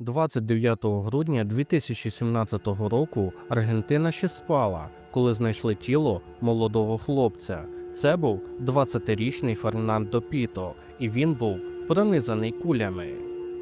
29 грудня 2017 року Аргентина ще спала, коли знайшли тіло молодого хлопця. Це був 20-річний Фернандо Піто, і він був пронизаний кулями.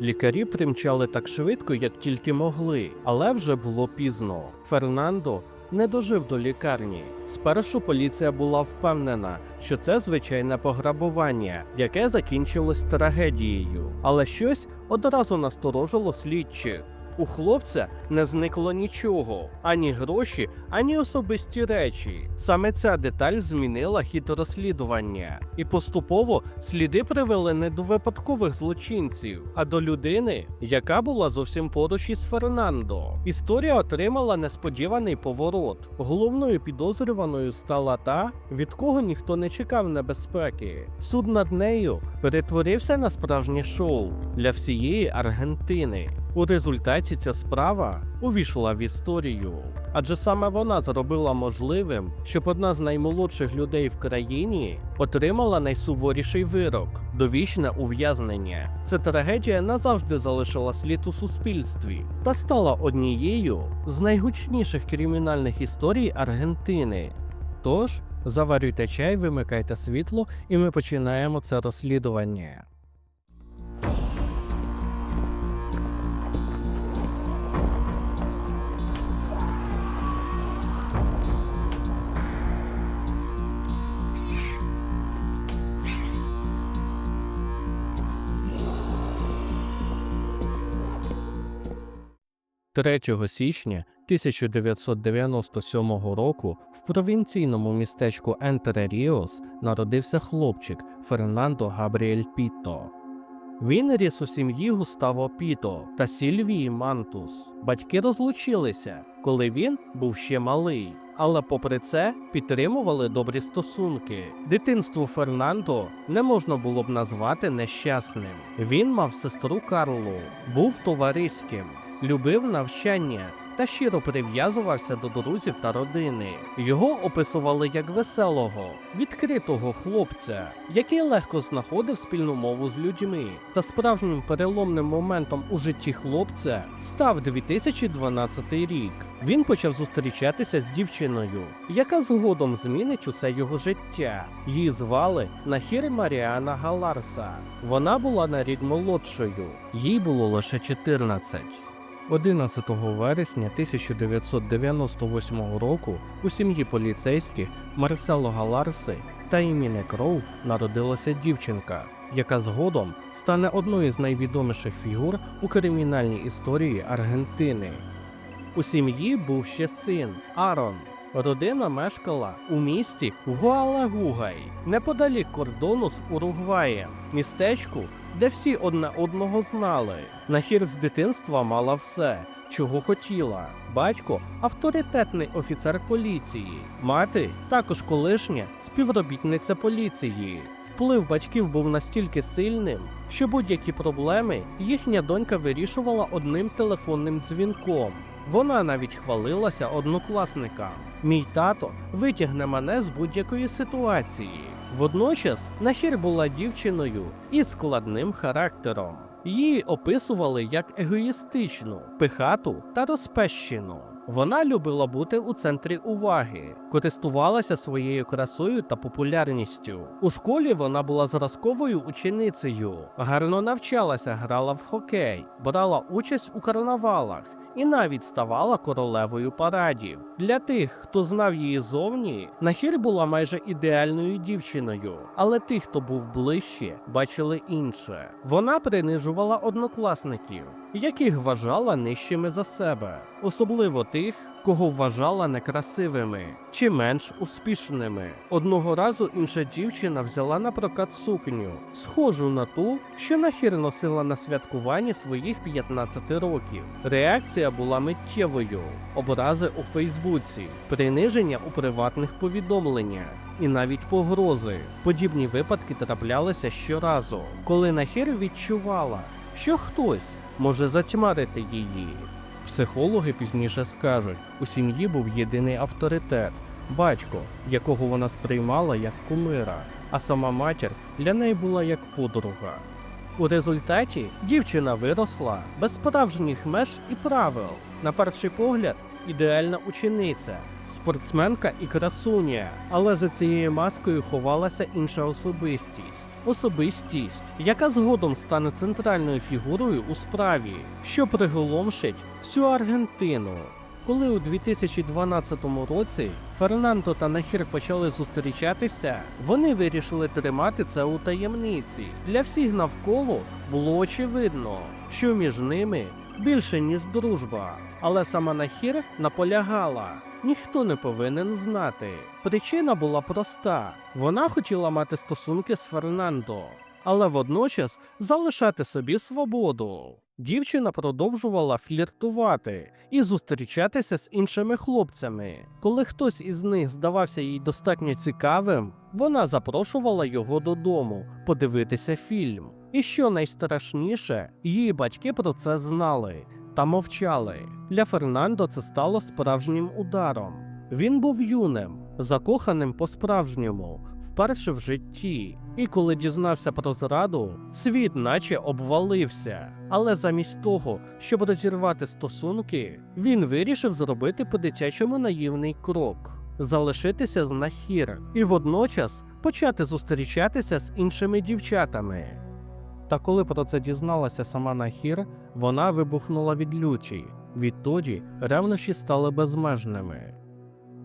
Лікарі примчали так швидко, як тільки могли, але вже було пізно. Фернандо не дожив до лікарні. Спершу поліція була впевнена, що це звичайне пограбування, яке закінчилось трагедією. Але щось одразу насторожило слідчих. У хлопця не зникло нічого, ані гроші, ані особисті речі. Саме ця деталь змінила хід розслідування, і поступово сліди привели не до випадкових злочинців, а до людини, яка була зовсім поруч із Фернандо. Історія отримала несподіваний поворот. Головною підозрюваною стала та, від кого ніхто не чекав небезпеки. Суд над нею перетворився на справжнє шоу для всієї Аргентини. У результаті ця справа увійшла в історію, адже саме вона зробила можливим, щоб одна з наймолодших людей в країні отримала найсуворіший вирок довічне ув'язнення. Ця трагедія назавжди залишила слід у суспільстві та стала однією з найгучніших кримінальних історій Аргентини. Тож заварюйте чай, вимикайте світло, і ми починаємо це розслідування. – 3 січня 1997 року в провінційному містечку Ентере Ріос народився хлопчик Фернандо Габріель Піто. Він ріс у сім'ї Густаво Піто та Сільвії Мантус. Батьки розлучилися, коли він був ще малий, але попри це підтримували добрі стосунки. Дитинство Фернандо не можна було б назвати нещасним. Він мав сестру Карлу, був товариським, любив навчання та щиро прив'язувався до друзів та родини. Його описували як веселого, відкритого хлопця, який легко знаходив спільну мову з людьми. Та справжнім переломним моментом у житті хлопця став 2012 рік. Він почав зустрічатися з дівчиною, яка згодом змінить усе його життя. Її звали Нахір Маріана Галарса. Вона була на рік молодшою, їй було лише 14. 11 вересня 1998 року у сім'ї поліцейських Марсело Галарси та Іміне Кроу народилася дівчинка, яка згодом стане одною з найвідоміших фігур у кримінальній історії Аргентини. У сім'ї був ще син Арон. Родина мешкала у місті Гуалагугай, неподалік кордону з Уругваєм, містечку, де всі одне одного знали. Нахір з дитинства мала все, чого хотіла. Батько авторитетний офіцер поліції, мати також колишня співробітниця поліції. Вплив батьків був настільки сильним, що будь-які проблеми їхня донька вирішувала одним телефонним дзвінком. Вона навіть хвалилася однокласникам. Мій тато витягне мене з будь-якої ситуації. Водночас Нахір була дівчиною із складним характером. Її описували як егоїстичну, пихату та розпещену. Вона любила бути у центрі уваги, користувалася своєю красою та популярністю. У школі вона була зразковою ученицею, гарно навчалася, грала в хокей, брала участь у карнавалах і навіть ставала королевою парадів. Для тих, хто знав її зовні, Нахір була майже ідеальною дівчиною, але тих, хто був ближче, бачили інше. Вона принижувала однокласників, яких вважала нижчими за себе, особливо тих, кого вважала некрасивими чи менш успішними. Одного разу інша дівчина взяла на прокат сукню, схожу на ту, що нахір носила на святкуванні своїх 15 років. Реакція була миттєвою, образи у Фейсбуці, приниження у приватних повідомленнях. І навіть погрози. Подібні випадки траплялися щоразу, коли Нахір відчувала, що хтось може затьмарити її. Психологи пізніше скажуть, у сім'ї був єдиний авторитет батько, якого вона сприймала як кумира, а сама матір для неї була як подруга. У результаті дівчина виросла без справжніх меж і правил. На перший погляд, ідеальна учениця, спортсменка і красуня. Але за цією маскою ховалася інша особистість. Особистість, яка згодом стане центральною фігурою у справі, що приголомшить всю Аргентину. Коли у 2012 році Фернандо та Нахір почали зустрічатися, вони вирішили тримати це у таємниці. Для всіх навколо було очевидно, що між ними більше ніж дружба. Але сама Нахір наполягала. Ніхто не повинен знати. Причина була проста: вона хотіла мати стосунки з Фернандо, але водночас залишати собі свободу. Дівчина продовжувала фліртувати і зустрічатися з іншими хлопцями. Коли хтось із них здавався їй достатньо цікавим, вона запрошувала його додому подивитися фільм. І що найстрашніше, її батьки про це знали та мовчали. Для Фернандо це стало справжнім ударом. Він був юним, закоханим по-справжньому, вперше в житті. І коли дізнався про зраду, світ наче обвалився. Але замість того, щоб розірвати стосунки, він вирішив зробити по-дитячому наївний крок залишитися з Нахір і водночас почати зустрічатися з іншими дівчатами. Та коли про це дізналася сама Нахір, вона вибухнула від люті. Відтоді ревнощі стали безмежними.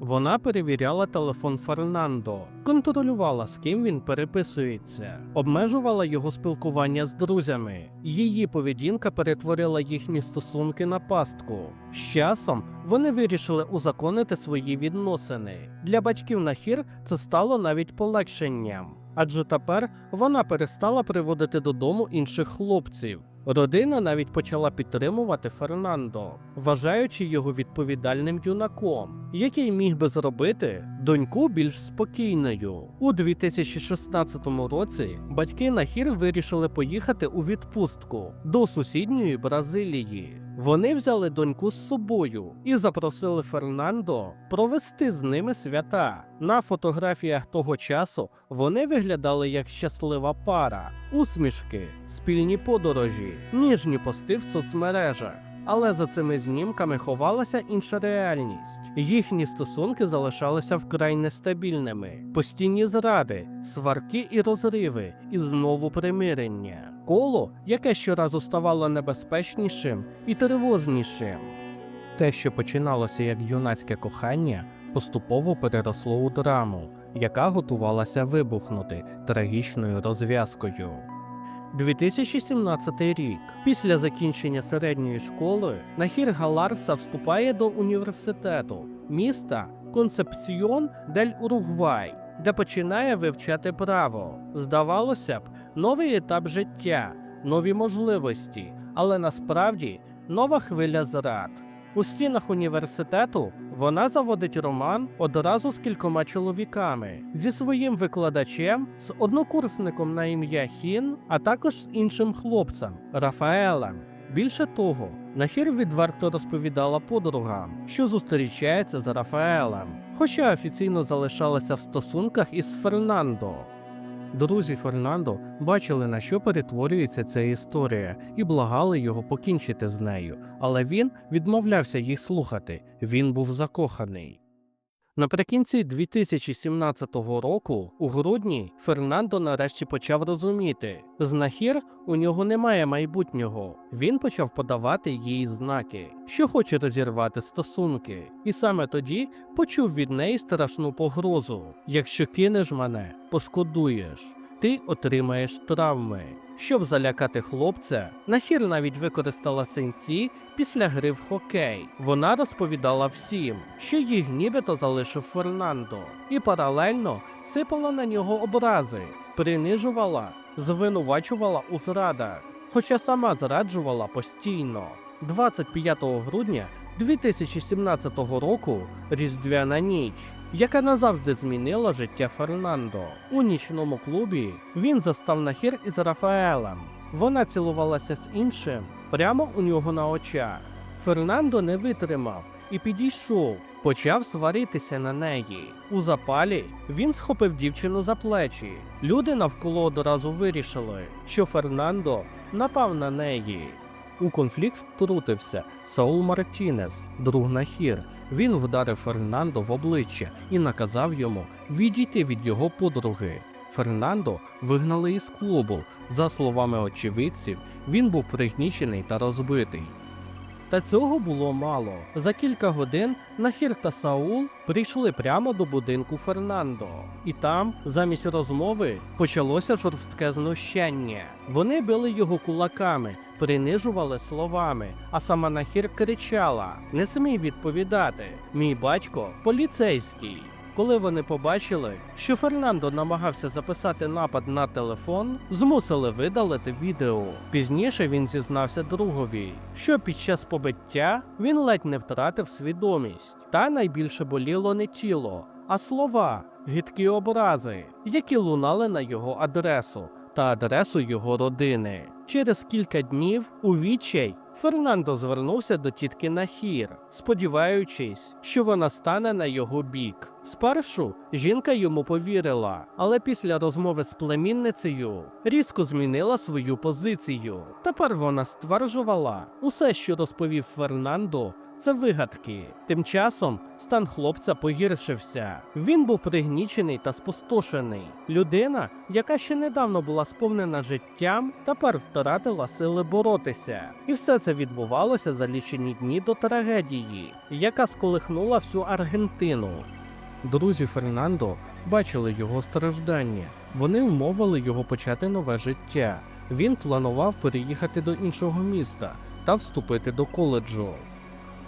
Вона перевіряла телефон Фернандо, контролювала, з ким він переписується, обмежувала його спілкування з друзями. Її поведінка перетворила їхні стосунки на пастку. З часом вони вирішили узаконити свої відносини. Для батьків Нахір це стало навіть полегшенням, адже тепер вона перестала приводити додому інших хлопців. Родина навіть почала підтримувати Фернандо, вважаючи його відповідальним юнаком, який міг би зробити доньку більш спокійною. У 2016 році батьки Нахір вирішили поїхати у відпустку до сусідньої Бразилії. Вони взяли доньку з собою і запросили Фернандо провести з ними свята. На фотографіях того часу вони виглядали як щаслива пара, усмішки, спільні подорожі, ніжні пости в соцмережах. Але за цими знімками ховалася інша реальність. Їхні стосунки залишалися вкрай нестабільними, постійні зради, сварки і розриви, і знову примирення. Коло, яке щоразу ставало небезпечнішим і тривожнішим. Те, що починалося як юнацьке кохання, поступово переросло у драму, яка готувалася вибухнути трагічною розв'язкою. 2017 рік. Після закінчення середньої школи Нахір Галарса вступає до університету міста Концепціон дель Уругвай, де починає вивчати право. Здавалося б, новий етап життя, нові можливості, але насправді нова хвиля зрад. У стінах університету вона заводить роман одразу з кількома чоловіками зі своїм викладачем, з однокурсником на ім'я Хін, а також з іншим хлопцем Рафаелем. Більше того, Нахір відверто розповідала подругам, що зустрічається з Рафаелем, хоча офіційно залишалася в стосунках із Фернандо. Друзі Фернандо бачили, на що перетворюється ця історія, і благали його покінчити з нею, але він відмовлявся їх слухати. Він був закоханий. Наприкінці 2017 року, у грудні, Фернандо нарешті почав розуміти, знахір у нього немає майбутнього. Він почав подавати їй знаки, що хоче розірвати стосунки, і саме тоді почув від неї страшну погрозу: якщо кинеш мене, пошкодуєш. Ти отримаєш травми. Щоб залякати хлопця, Нахір навіть використала синці після гри в хокей. Вона розповідала всім, що їх нібито залишив Фернандо, і паралельно сипала на нього образи, принижувала, звинувачувала у зрадах, хоча сама зраджувала постійно. 25 грудня 2017 року Різдвяна ніч, яка назавжди змінила життя Фернандо. У нічному клубі він застав нахір із Рафаелем. Вона цілувалася з іншим прямо у нього на очах. Фернандо не витримав і підійшов, почав сваритися на неї. У запалі він схопив дівчину за плечі. Люди навколо одразу вирішили, що Фернандо напав на неї. У конфлікт втрутився Саул Мартінес, друг Нахір. Він вдарив Фернандо в обличчя і наказав йому відійти від його подруги. Фернандо вигнали із клубу. За словами очевидців, він був пригнічений та розбитий. Та цього було мало. За кілька годин Нахір та Саул прийшли прямо до будинку Фернандо, і там, замість розмови, почалося жорстке знущання. Вони били його кулаками, принижували словами, а сама Нахір кричала: Не смій відповідати, мій батько поліцейський. Коли вони побачили, що Фернандо намагався записати напад на телефон, змусили видалити відео. Пізніше він зізнався другові, що під час побиття він ледь не втратив свідомість, та найбільше боліло не тіло, а слова, гидкі образи, які лунали на його адресу та адресу його родини. Через кілька днів у відчай Фернандо звернувся до тітки Нахір, сподіваючись, що вона стане на його бік. Спершу жінка йому повірила, але після розмови з племінницею різко змінила свою позицію. Тепер вона стверджувала, усе, що розповів Фернандо, це вигадки. Тим часом стан хлопця погіршився. Він був пригнічений та спустошений. Людина, яка ще недавно була сповнена життям, тепер втратила сили боротися. І все це відбувалося за лічені дні до трагедії, яка сколихнула всю Аргентину. Друзі Фернандо бачили його страждання. Вони вмовили його почати нове життя. Він планував переїхати до іншого міста та вступити до коледжу.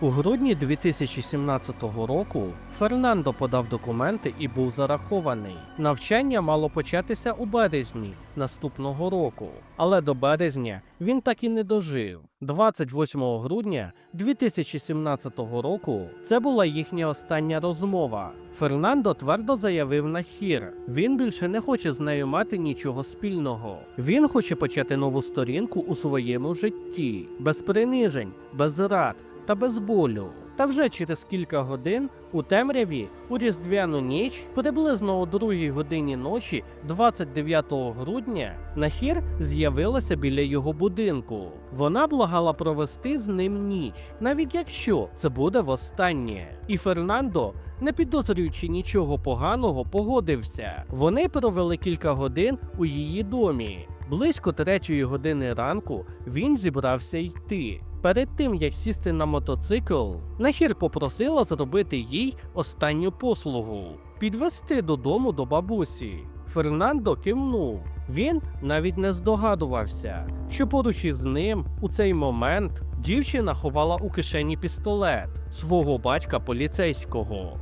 У грудні 2017 року Фернандо подав документи і був зарахований. Навчання мало початися у березні наступного року, але до березня він так і не дожив. 28 грудня 2017 року це була їхня остання розмова. Фернандо твердо заявив на хір. Він більше не хоче з нею мати нічого спільного. Він хоче почати нову сторінку у своєму житті, без принижень, без зрад та без болю. Та вже через кілька годин у темряві у різдвяну ніч, приблизно о другій годині ночі, 29 грудня, Нахір з'явилася біля його будинку. Вона благала провести з ним ніч, навіть якщо це буде востаннє. І Фернандо, не підозрюючи нічого поганого, погодився. Вони провели кілька годин у її домі. Близько третьої години ранку він зібрався йти. Перед тим як сісти на мотоцикл, Нахір попросила зробити їй останню послугу підвести додому до бабусі. Фернандо кивнув. Він навіть не здогадувався, що поруч із ним у цей момент дівчина ховала у кишені пістолет свого батька поліцейського.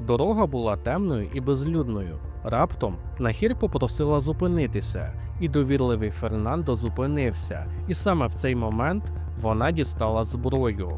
Дорога була темною і безлюдною. Раптом Нахір попросила зупинитися, і довірливий Фернандо зупинився, і саме в цей момент вона дістала зброю.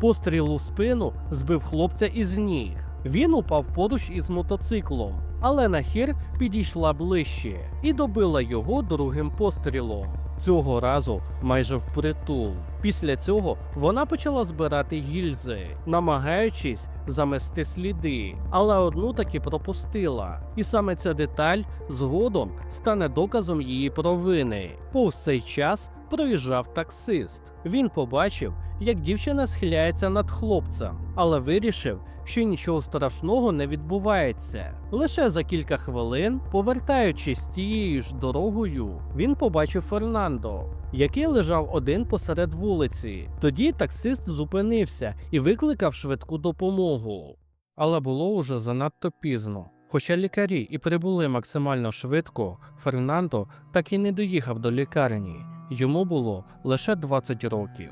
Постріл у спину збив хлопця із ніг. Він упав поруч із мотоциклом, але Нахір підійшла ближче і добила його другим пострілом. Цього разу майже впритул. Після цього вона почала збирати гільзи, намагаючись замести сліди, але одну таки пропустила. І саме ця деталь згодом стане доказом її провини. Повз цей час проїжджав таксист. Він побачив, як дівчина схиляється над хлопцем, але вирішив, що нічого страшного не відбувається. Лише за кілька хвилин, повертаючись тією ж дорогою, він побачив Фернандо, який лежав один посеред вулиці. Тоді таксист зупинився і викликав швидку допомогу. Але було уже занадто пізно. Хоча лікарі і прибули максимально швидко, Фернандо так і не доїхав до лікарні. Йому було лише 20 років.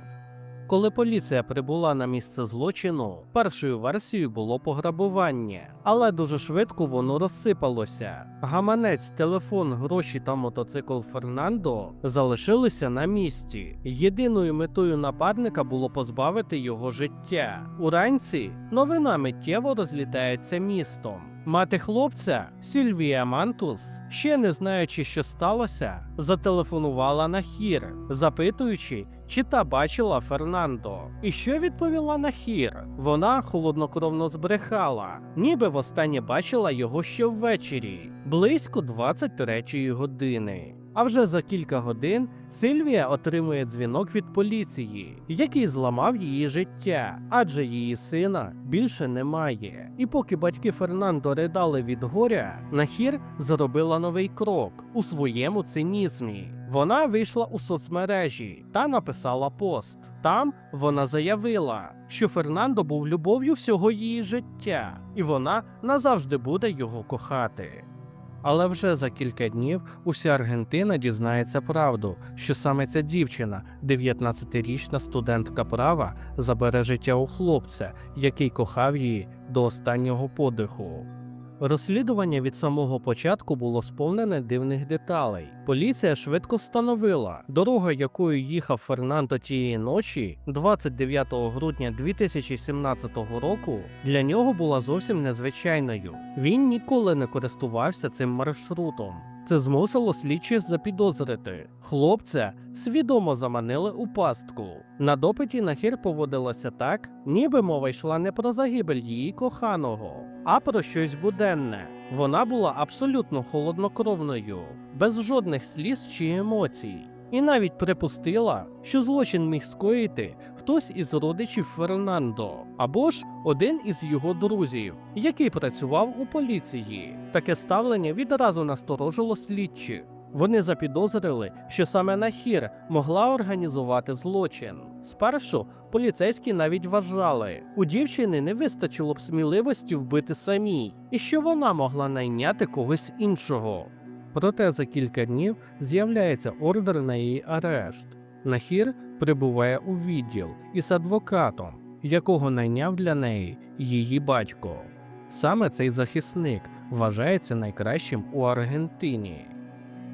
Коли поліція прибула на місце злочину, першою версією було пограбування, але дуже швидко воно розсипалося. Гаманець, телефон, гроші та мотоцикл Фернандо залишилися на місці. Єдиною метою нападника було позбавити його життя. Уранці новина миттєво розлітається містом. Мати хлопця Сільвія Мантус, ще не знаючи, що сталося, зателефонувала на хір, запитуючи, чи та бачила Фернандо. І що відповіла Нахір? Вона холоднокровно збрехала, ніби востаннє бачила його ще ввечері, близько 23-ї години. А вже за кілька годин Сильвія отримує дзвінок від поліції, який зламав її життя, адже її сина більше немає. І поки батьки Фернандо ридали від горя, Нахір зробила новий крок у своєму цинізмі. Вона вийшла у соцмережі та написала пост. Там вона заявила, що Фернандо був любов'ю всього її життя, і вона назавжди буде його кохати. Але вже за кілька днів уся Аргентина дізнається правду, що саме ця дівчина, 19-річна студентка права, забере життя у хлопця, який кохав її до останнього подиху. Розслідування від самого початку було сповнене дивних деталей. Поліція швидко встановила, дорога, якою їхав Фернандо тієї ночі, 29 грудня 2017 року, для нього була зовсім незвичайною. Він ніколи не користувався цим маршрутом. Це змусило слідчих запідозрити. Хлопця свідомо заманили у пастку. На допиті Нахір поводилася так, ніби мова йшла не про загибель її коханого, а про щось буденне. Вона була абсолютно холоднокровною, без жодних сліз чи емоцій. І навіть припустила, що злочин міг скоїти хтось із родичів Фернандо, або ж один із його друзів, який працював у поліції. Таке ставлення відразу насторожило слідчих. Вони запідозрили, що саме Нахір могла організувати злочин. Спершу поліцейські навіть вважали, у дівчини не вистачило б сміливості вбити самій, і що вона могла найняти когось іншого. Проте за кілька днів з'являється ордер на її арешт. Нахір прибуває у відділ із адвокатом, якого найняв для неї її батько. Саме цей захисник вважається найкращим у Аргентині.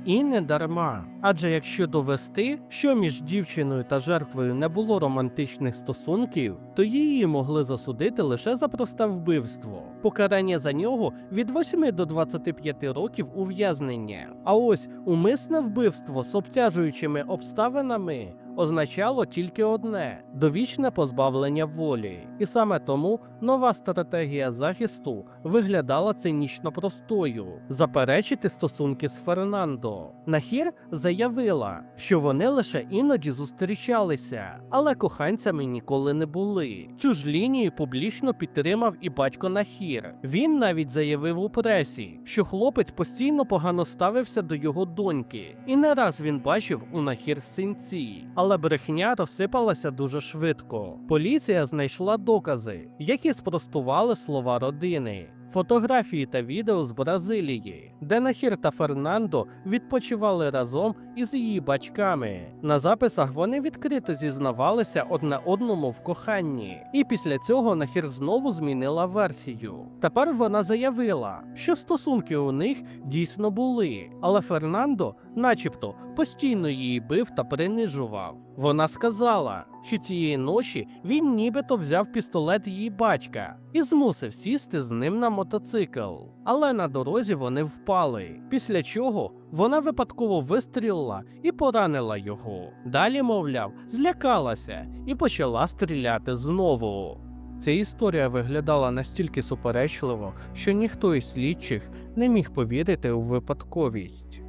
І не дарма. Адже якщо довести, що між дівчиною та жертвою не було романтичних стосунків, то її могли засудити лише за просте вбивство. Покарання за нього від 8 до 25 років ув'язнення. А ось умисне вбивство з обтяжуючими обставинами означало тільки одне довічне позбавлення волі. І саме тому нова стратегія захисту виглядала цинічно простою заперечити стосунки з Фернандо. Нахір заявила, що вони лише іноді зустрічалися, але коханцями ніколи не були. Цю ж лінію публічно підтримав і батько Нахір. Він навіть заявив у пресі, що хлопець постійно погано ставився до його доньки, і не раз він бачив у Нахір синці. Але брехня розсипалася дуже швидко. Поліція знайшла докази, які спростували слова родини. Фотографії та відео з Бразилії, де Нахір та Фернандо відпочивали разом із її батьками. На записах вони відкрито зізнавалися одне одному в коханні, і після цього Нахір знову змінила версію. Тепер вона заявила, що стосунки у них дійсно були, але Фернандо, начебто, постійно її бив та принижував. Вона сказала, що цієї ночі він нібито взяв пістолет її батька і змусив сісти з ним на мотоцикл. Але на дорозі вони впали, після чого вона випадково вистрілила і поранила його. Далі, мовляв, злякалася і почала стріляти знову. Ця історія виглядала настільки суперечливо, що ніхто із слідчих не міг повірити у випадковість.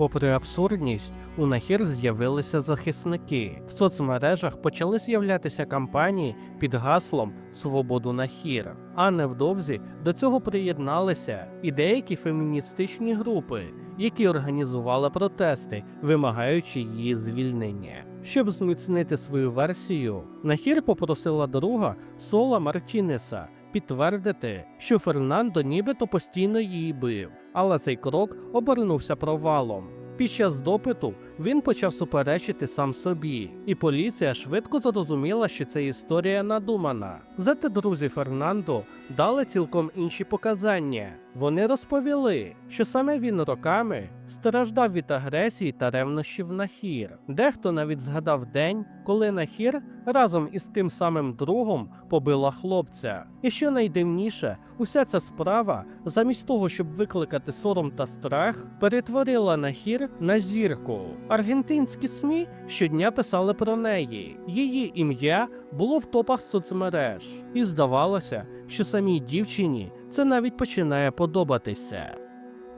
Попри абсурдність, у Нахір з'явилися захисники. В соцмережах почали з'являтися кампанії під гаслом Свободу Нахір. А невдовзі до цього приєдналися і деякі феміністичні групи, які організували протести, вимагаючи її звільнення. Щоб зміцнити свою версію, Нахір попросила друга Сола Мартінеса підтвердити, що Фернандо нібито постійно її бив, але цей крок обернувся провалом. Під час допиту він почав суперечити сам собі, і поліція швидко зрозуміла, що ця історія надумана. Зате друзі Фернандо дали цілком інші показання. Вони розповіли, що саме він роками страждав від агресії та ревнощів Нахір. Дехто навіть згадав день, коли Нахір разом із тим самим другом побила хлопця. І що найдивніше, уся ця справа, замість того, щоб викликати сором та страх, перетворила Нахір на зірку. Аргентинські СМІ щодня писали про неї. Її ім'я було в топах соцмереж, і здавалося, що самій дівчині це навіть починає подобатися.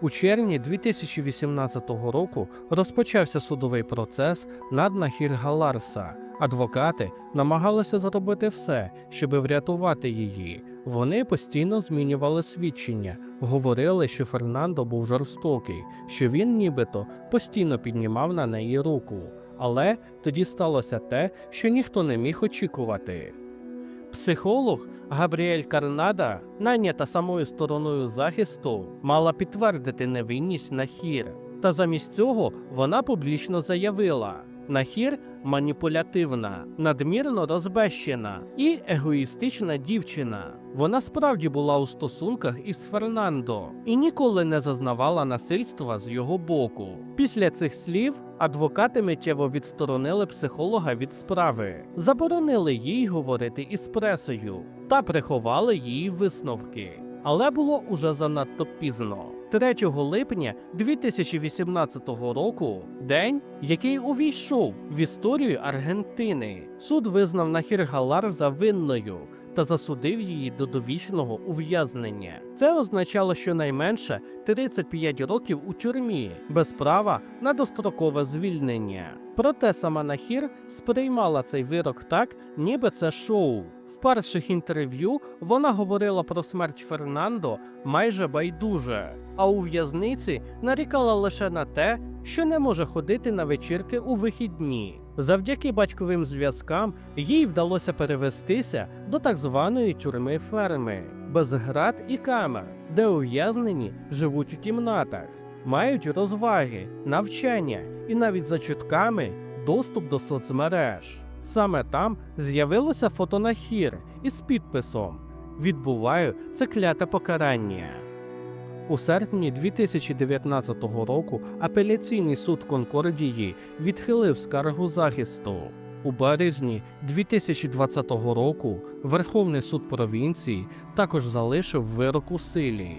У червні 2018 року розпочався судовий процес над Нахір Галарса. Адвокати намагалися зробити все, щоби врятувати її. Вони постійно змінювали свідчення, говорили, що Фернандо був жорстокий, що він нібито постійно піднімав на неї руку. Але тоді сталося те, що ніхто не міг очікувати. Психолог Габріель Карнада, найнята самою стороною захисту, мала підтвердити невинність Нахір. Та замість цього вона публічно заявила: Нахір маніпулятивна, надмірно розбещена і егоїстична дівчина. Вона справді була у стосунках із Фернандо і ніколи не зазнавала насильства з його боку. Після цих слів адвокати миттєво відсторонили психолога від справи, заборонили їй говорити із пресою та приховали її висновки. Але було уже занадто пізно. 3 липня 2018 року, день, який увійшов в історію Аргентини, суд визнав Нахір Галар за винною та засудив її до довічного ув'язнення. Це означало щонайменше 35 років у тюрмі без права на дострокове звільнення. Проте сама Нахір сприймала цей вирок так, ніби це шоу. Перших інтерв'ю вона говорила про смерть Фернандо майже байдуже, а у в'язниці нарікала лише на те, що не може ходити на вечірки у вихідні. Завдяки батьковим зв'язкам їй вдалося перевестися до так званої тюрми ферми, без град і камер, де ув'язнені живуть у кімнатах, мають розваги, навчання і навіть за чутками доступ до соцмереж. Саме там з'явилося фото Нахір із підписом Відбуваю це кляте покарання. У серпні 2019 року апеляційний суд Конкордії відхилив скаргу захисту. У березні 2020 року Верховний суд провінції також залишив вирок у силі.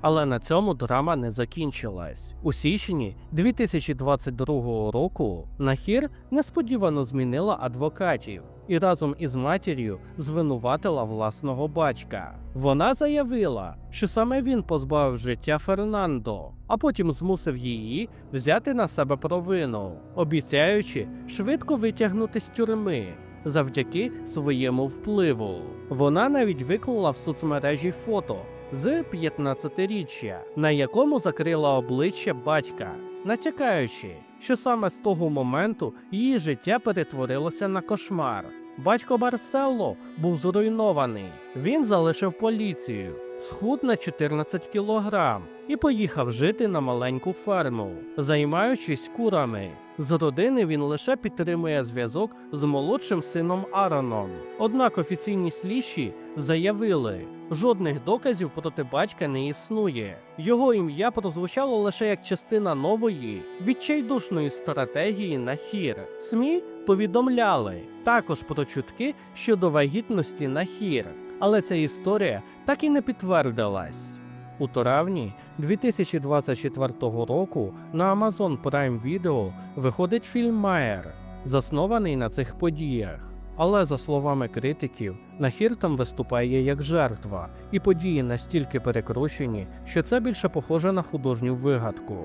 Але на цьому драма не закінчилась. У січні 2022 року Нахір несподівано змінила адвокатів і разом із матір'ю звинуватила власного батька. Вона заявила, що саме він позбавив життя Фернандо, а потім змусив її взяти на себе провину, обіцяючи швидко витягнути з тюрми. Завдяки своєму впливу вона навіть виклала в соцмережі фото з 15-річчя, на якому закрила обличчя батька, натякаючи, що саме з того моменту її життя перетворилося на кошмар. Батько Марсело був зруйнований. Він залишив поліцію, схуд на 14 кілограм і поїхав жити на маленьку ферму, займаючись курами. З родини він лише підтримує зв'язок з молодшим сином Ароном. Однак офіційні слідчі заявили, жодних доказів проти батька не існує. Його ім'я прозвучало лише як частина нової відчайдушної стратегії на хір. СМІ повідомляли також про чутки щодо вагітності на хір, але ця історія так і не підтвердилась. У травні 2024 року на Amazon Prime Video виходить фільм Майер, заснований на цих подіях. Але за словами критиків, Нахір там виступає як жертва, і події настільки перекручені, що це більше похоже на художню вигадку.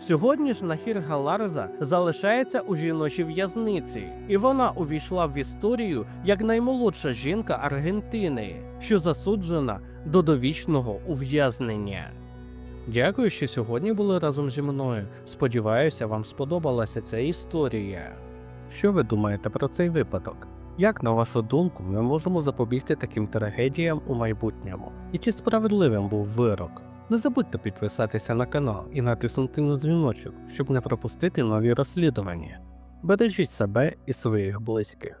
Сьогодні ж Нахір Галарза залишається у жіночій в'язниці, і вона увійшла в історію як наймолодша жінка Аргентини, що засуджена до довічного ув'язнення. Дякую, що сьогодні були разом зі мною. Сподіваюся, вам сподобалася ця історія. Що ви думаєте про цей випадок? Як на вашу думку, ми можемо запобігти таким трагедіям у майбутньому? І чи справедливим був вирок? Не забудьте підписатися на канал і натиснути на дзвіночок, щоб не пропустити нові розслідування. Бережіть себе і своїх близьких.